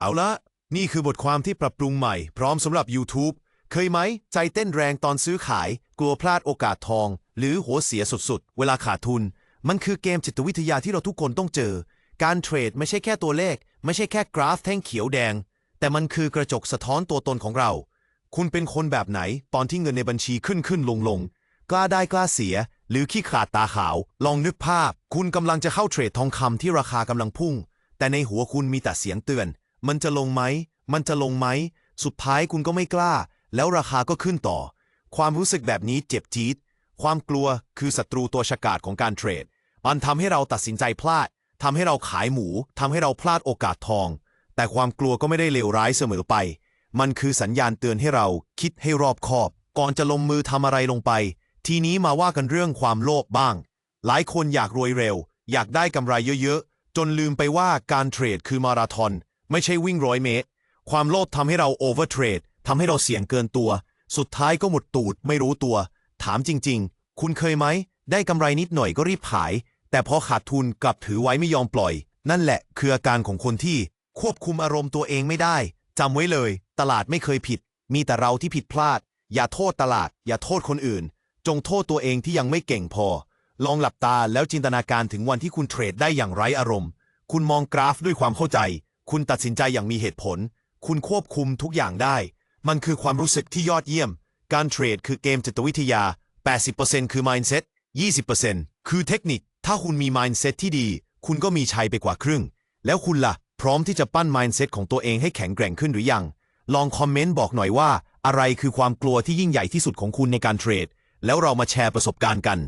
เอาละ นี่คือบทความที่ปรับปรุงใหม่พร้อมสำหรับ YouTube เคยไหม ใจเต้นแรงตอนซื้อขาย กลัวพลาดโอกาสทอง หรือหัวเสียสุดๆ เวลาขาดทุน มันคือเกมจิตวิทยาที่เราทุกคนต้องเจอ การเทรดไม่ใช่แค่ตัวเลข ไม่ใช่แค่กราฟแท่งเขียวแดง แต่มันคือกระจกสะท้อนตัวตนของเรา คุณเป็นคนแบบไหน ตอนที่เงินในบัญชีขึ้นขึ้นลงลงกล้าได้กล้าเสีย หรือขี้ขาดตาขาว ลองนึกภาพ คุณกำลังจะเข้าเทรดทองคำที่ราคากำลังพุ่ง แต่ในหัวคุณมีแต่เสียงเตือน มันจะลงไหม มันจะลงไหม สุดท้ายคุณก็ไม่กล้า แล้วราคาก็ขึ้นต่อ ความรู้สึกแบบนี้เจ็บจี๊ด ความกลัวคือศัตรูตัวฉกาจของการเทรด มันทำให้เราตัดสินใจพลาด ทำให้เราขายหมู ทำให้เราพลาดโอกาสทอง แต่ความกลัวก็ไม่ได้เลวร้ายเสมอไป มันคือสัญญาณเตือนให้เราคิดให้รอบคอบ ก่อนจะลงมือทำอะไรลงไป ทีนี้มาว่ากันเรื่องความโลภบ้าง หลายคนอยากรวยเร็ว อยากได้กำไรเยอะๆ จนลืมไปว่าการเทรดคือมาราธอน ไม่ใช่วิ่งร้อยเมตร ความโลภทำให้เราโอเวอร์เทรดทำให้เราเสี่ยงเกินตัว สุดท้ายก็หมดตูดไม่รู้ตัว ถามจริง ๆ คุณเคยไหม ได้กำไรนิดหน่อยก็รีบขาย แต่พอขาดทุนกลับถือไว้ไม่ยอมปล่อย นั่นแหละ คืออาการของคนที่ ควบคุมอารมณ์ตัวเองไม่ได้จำไว้เลย ตลาดไม่เคยผิด มีแต่เราที่ผิดพลาด อย่าโทษตลาด อย่าโทษคนอื่น จงโทษตัวเองที่ยังไม่เก่งพอ ลองหลับตาแล้วจินตนาการถึงวันที่คุณเทรดได้อย่างไร้อารมณ์ คุณมองกราฟด้วยความเข้าใจ คุณตัดสินใจอย่างมีเหตุผล คุณควบคุมทุกอย่างได้ มันคือความรู้สึกที่ยอดเยี่ยม การเทรดคือเกมจิตวิทยา 80%คือ mindset 20%คือเทคนิค ถ้าคุณมี mindset ที่ดี คุณก็มีชัยไปกว่าครึ่ง แล้วคุณล่ะ พร้อมที่จะปั้น mindset ของตัวเองให้แข็งแกร่งขึ้นหรือยัง ลองคอมเมนต์บอกหน่อยว่า อะไรคือความกลัวที่ยิ่งใหญ่ที่สุดของคุณในการเทรด แล้วเรามาแชร์ประสบการณ์กัน